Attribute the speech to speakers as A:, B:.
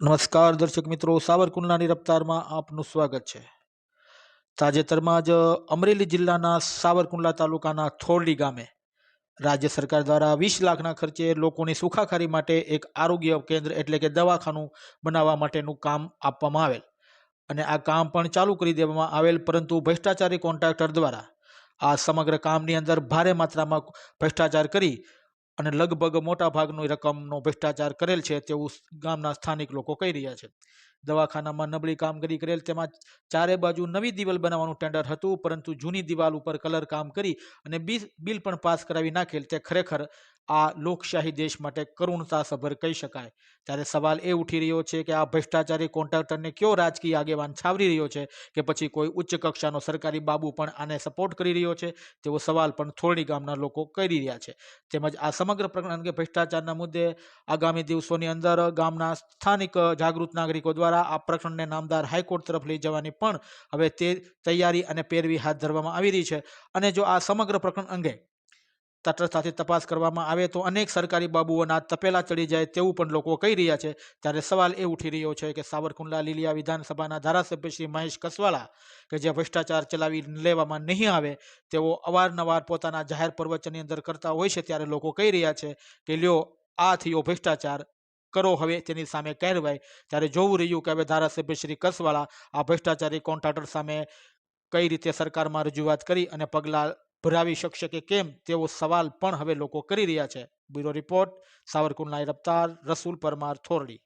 A: નમસ્કાર દર્શક મિત્રો, સાવરકુંડલાની રફતારમાં આપનું સ્વાગત છે. તાજેતરમાં જ અમરેલી જિલ્લાના સાવરકુંડલા તાલુકાના થોરડી ગામે રાજ્ય સરકાર દ્વારા વીસ લાખના ખર્ચે લોકોની સુખાકારી માટે એક આરોગ્ય કેન્દ્ર એટલે કે દવાખાનું બનાવવા માટેનું કામ આપવામાં આવેલ. અને આ કામ પણ ચાલુ કરી દેવામાં આવેલ, પરંતુ ભ્રષ્ટાચારી કોન્ટ્રાક્ટર દ્વારા આ સમગ્ર કામની અંદર ભારે માત્રામાં ભ્રષ્ટાચાર કરી અને લગભગ મોટા ભાગની રકમનો ભ્રષ્ટાચાર કરેલ છે તેવું ગામના સ્થાનિક લોકો કહી રહ્યા છે. દવાખાનામાં નબળી કામગીરી કરેલ તેમાં ચારે બાજુ નવી દિવાલ બનાવવાનું ટેન્ડર હતું, પરંતુ જૂની દિવાલ ઉપર કલર કામ કરી અને બિલ પણ પાસ કરાવી નાખેલ. તે ખરેખર આ લોકશાહી દેશ માટે કરુણતાસભર કહી શકાય. ત્યારે સવાલ એ ઉઠી રહ્યો છે કે આ ભ્રષ્ટાચારી કોન્ટ્રાક્ટરને કયો રાજકીય આગેવાન છાવરી રહ્યો છે કે પછી કોઈ ઉચ્ચ કક્ષાનો સરકારી બાબુ પણ આને સપોર્ટ કરી રહ્યો છે? તેવો સવાલ પણ થોરણી ગામના લોકો કરી રહ્યા છે. તેમજ આ સમગ્ર પ્રકરણ અંગે ભ્રષ્ટાચારના મુદ્દે આગામી દિવસોની અંદર ગામના સ્થાનિક જાગૃત નાગરિકો દ્વારા આ પ્રકરણને નામદાર હાઈકોર્ટ તરફ લઈ જવાની પણ હવે તે તૈયારી અને પેરવી હાથ ધરવામાં આવી રહી છે. અને જો આ સમગ્ર પ્રકરણ અંગે તટસ્થતાથી તપાસ કરવામાં આવે તો અનેક સરકારી બાબુઓના તપેલા ચડી જાય તેવું પણ લોકો કહી રહ્યા છે. ત્યારે સવાલ એ ઉઠી રહ્યો છે કે સાવરકુંડલા લીલિયા વિધાનસભાના ધારાસભ્ય શ્રી મહેશ કસવાલા કે જે ભ્રષ્ટાચાર ચલાવી લેવામાં નહીં આવે, તેઓ અવારનવાર પોતાના જાહેર પ્રવચનની અંદર કરતા હોય છે ત્યારે લોકો કહી રહ્યા છે કે લ્યો, આ થયો ભ્રષ્ટાચાર, કરો હવે તેની સામે કાર્યવાહી. ત્યારે જોવું રહ્યું કે હવે ધારાસભ્ય શ્રી કસવાલા આ ભ્રષ્ટાચારી કોન્ટ્રાક્ટર સામે કઈ રીતે સરકારમાં રજૂઆત કરી અને પગલાં ભરાવી શકશે કે કેમ તેવો સવાલ પણ હવે લોકો કરી રહ્યા છે. Bureau report Savarkundla Raftar, Rasul Parmar, Thordi.